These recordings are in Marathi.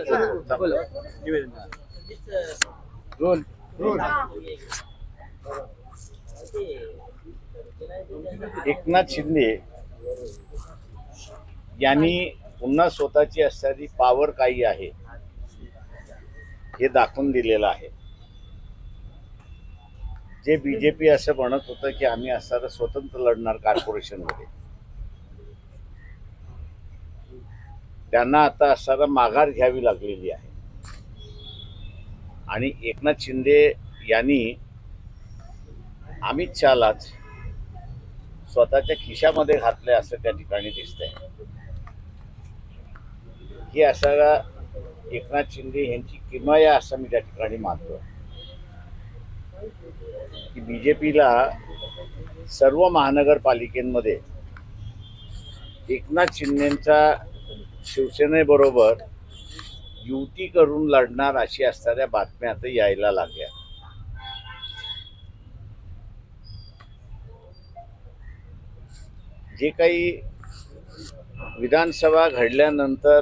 बोला. रोल एकनाथ शिंदे यांनी पुन्हा स्वतःची असणारी पावर काही आहे हे दाखवून दिलेलं आहे. जे बीजेपी असं म्हणत होतं की आम्ही असणारं स्वतंत्र लढणार कॉर्पोरेशनमध्ये त्यांना आता असणारा माघार घ्यावी लागलेली आहे. आणि एकनाथ शिंदे यांनी अमित शहालाच स्वतःच्या खिशामध्ये घातलंय असं त्या ठिकाणी दिसतंय. ही असायला एकनाथ शिंदे यांची किमया असं मी त्या ठिकाणी मानतो. की बीजेपीला सर्व महानगरपालिकेमध्ये एकनाथ शिंदेचा शिवसेनेबरोबर युती करून लढणार अशी असणाऱ्या बातम्या आता यायला लागल्या. जे काही विधानसभा घडल्यानंतर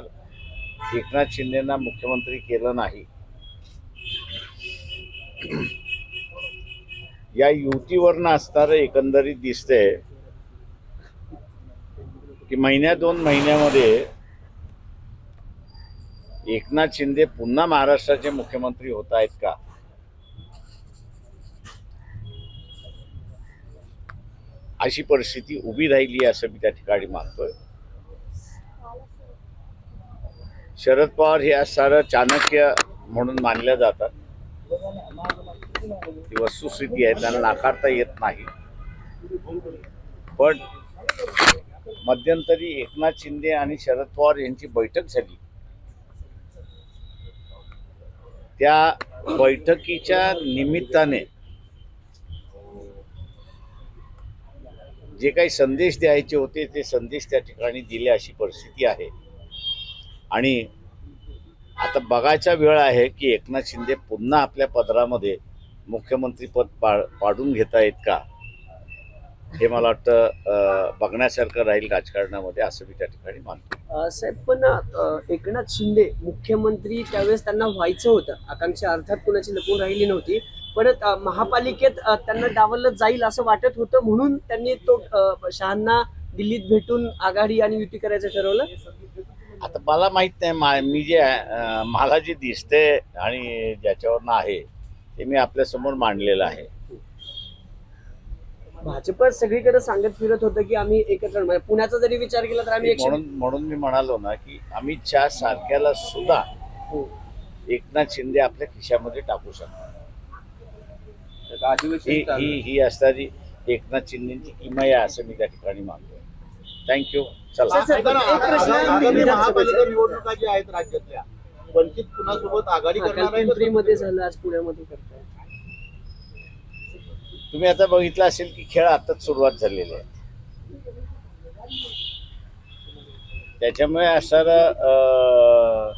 एकनाथ शिंदेना मुख्यमंत्री केलं नाही या युतीवरनं असणारं एकंदरीत दिसतंय की महिन्या दोन महिन्यामध्ये एकनाथ शिंदे पुन्हा महाराष्ट्राचे मुख्यमंत्री होत आहेत का? अशी परिस्थिती उभी राहिली असं मी त्या ठिकाणी मानतोय. शरद पवार हे सारं चाणक्य म्हणून मानल्या जातात. ती वस्तुस्थिती आहे त्यांना नाकारता येत नाही. पण मध्यंतरी एकनाथ शिंदे आणि शरद पवार यांची बैठक झाली. त्या बैठकीच्या निमित्ताने जे काही संदेश द्यायचे होते ते संदेश त्या ठिकाणी दिले अशी परिस्थिती आहे. आणि आता बघायचा वेळ आहे की एकनाथ शिंदे पुन्हा आपल्या पदरामध्ये मुख्यमंत्रीपद पा पाडून घेता येत का? हे मला वाटतं बघण्यासारखं राहील राजकारणामध्ये असं मी त्या ठिकाणी मानतो. साहेब पण एकनाथ शिंदे मुख्यमंत्री त्यावेळेस त्यांना व्हायचं होतं. आकांक्षा अर्थात कुणाची लपून राहिली नव्हती. पण अं, महापालिकेत त्यांना डावललं जाईल असं वाटत होतं म्हणून त्यांनी तो शहांना दिल्लीत भेटून आघाडी आणि युती करायचं ठरवलं. आता मला माहीत नाही मा मी जे मला जे दिसते आणि ज्याच्यावरनं आहे ते मी आपल्यासमोर मांडलेलं आहे. भाजप सगळीकडे सांगत फिरत होतं की आम्ही एकत्र म्हणजे पुण्याचा जरी विचार केला तर आम्ही म्हणून म्हणून मी म्हणालो ना की अमित शहा सारख्याला सुद्धा हो. एकनाथ शिंदे आपल्या खिशामध्ये टाकू शकतात ही ही ही असणारी एकनाथ शिंदेची किमया असं मी त्या ठिकाणी मानतोय थँक्यू चला. सर, एक प्रश्न आगामी विधानसभेचा. महापालिका निवडणुका ज्या आहेत राज्यातल्या वंचित कुणासोबत आघाडी करणार आहे का मध्ये झालं आज पुण्यामध्ये करताय. तुम्ही आता बघितलं असेल की खेळ आताच सुरुवात झालेले आहे. त्याच्यामुळे असणारं अं,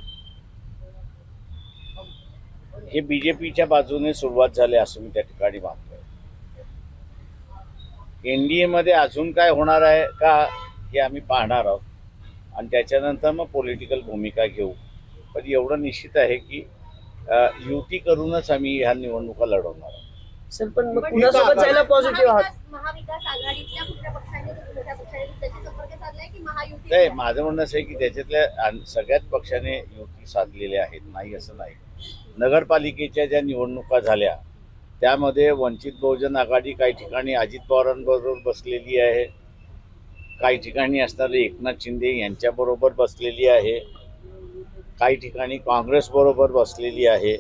हे बीजेपीच्या बाजूने सुरुवात झाली असं मी त्या ठिकाणी मानतोय. एनडीए मध्ये अजून काय होणार आहे का हे आम्ही पाहणार आहोत. आणि त्याच्यानंतर मग पॉलिटिकल भूमिका घेऊ. पण एवढं निश्चित आहे की युती करूनच आम्ही ह्या निवडणुका लढवणार आहोत. सर पण मग कुणासोबत जायला पॉझिटिव्ह आहात. महाविकास महाविकास आघाडीतल्या कुठल्या पक्षाने मोठ्या पक्षाने त्याची संपर्क साधलाय की महायुती नाही माझं म्हणणं असं आहे की त्याच्यातल्या अन- सगळ्याच पक्षाने युती साधलेल्या आहेत. नाही असं नाही. नगरपालिकेच्या ज्या निवडणुका झाल्या त्यामध्ये वंचित बहुजन आघाडी काही ठिकाणी अजित पवारांबरोबर बसलेली आहे. काही ठिकाणी असणारे एकनाथ शिंदे यांच्याबरोबर बसलेली आहे. काही ठिकाणी काँग्रेस बरोबर बसलेली आहे.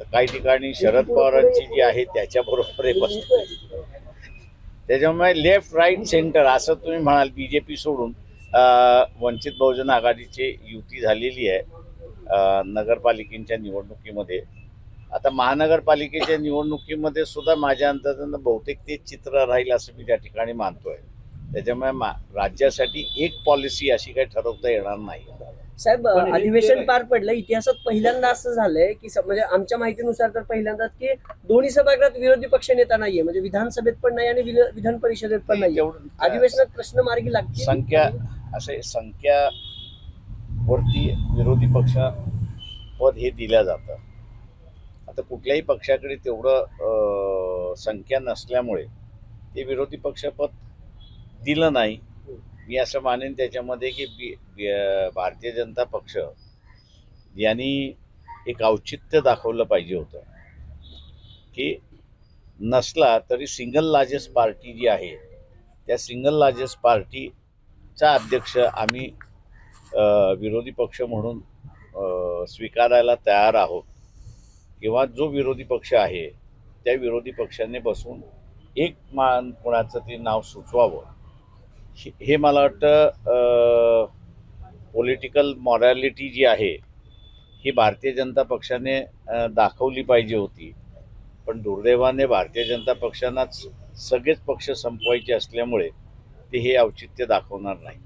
तर काही ठिकाणी शरद पवारांची जी आहे त्याच्याबरोबर बसलेली त्याच्यामुळे लेफ्ट राईट सेंटर असं तुम्ही म्हणाल बी जे पी सोडून वंचित बहुजन आघाडीची युती झालेली आहे नगरपालिकेच्या निवडणुकीमध्ये. आता महानगरपालिकेच्या निवडणुकीमध्ये सुद्धा माझ्या अंदाजानं बहुतेक तेच चित्र राहील असं मी त्या ठिकाणी मानतोय. त्याच्यामुळे मा राज्यासाठी एक पॉलिसी अशी काही ठरवता येणार नाही. साहेब अधिवेशन पार पडलं इतिहासात पहिल्यांदा असं झालंय की म्हणजे आमच्या माहितीनुसार तर पहिल्यांदाच की दोन्ही सभागृहात विरोधी पक्ष नेता नाहीये म्हणजे विधानसभेत पण नाही आणि विधान परिषदेत पण नाही अधिवेशनात प्रश्न मार्गी लागतील? संख्या असे संख्या वरती विरोधी पक्ष पद हे दिलं जातं. आता कुठल्याही पक्षाकडे तेवढं संख्या नसल्यामुळे ते विरोधी पक्षपद दिलं नाही. मी असं मानेन त्याच्यामध्ये की बी भारतीय जनता पक्ष यांनी एक औचित्य दाखवलं पाहिजे होतं. की नसला तरी सिंगल लार्जेस्ट पार्टी जी आहे त्या सिंगल लार्जेस्ट पार्टीचा अध्यक्ष आम्ही विरोधी पक्ष म्हणून स्वीकारायला तयार आहोत. किंवा जो विरोधी पक्ष आहे त्या विरोधी पक्षाने बसून एक मान कोणाचं ते नाव सुचवावं. हे- हे मला वाटतं पॉलिटिकल मॉरॅलिटी जी आहे ही भारतीय जनता पक्षाने दाखवली पाहिजे होती. पण दुर्दैवाने भारतीय जनता पक्षांनाच सगळेच पक्ष संपवायचे असल्यामुळे ते हे औचित्य दाखवणार नाही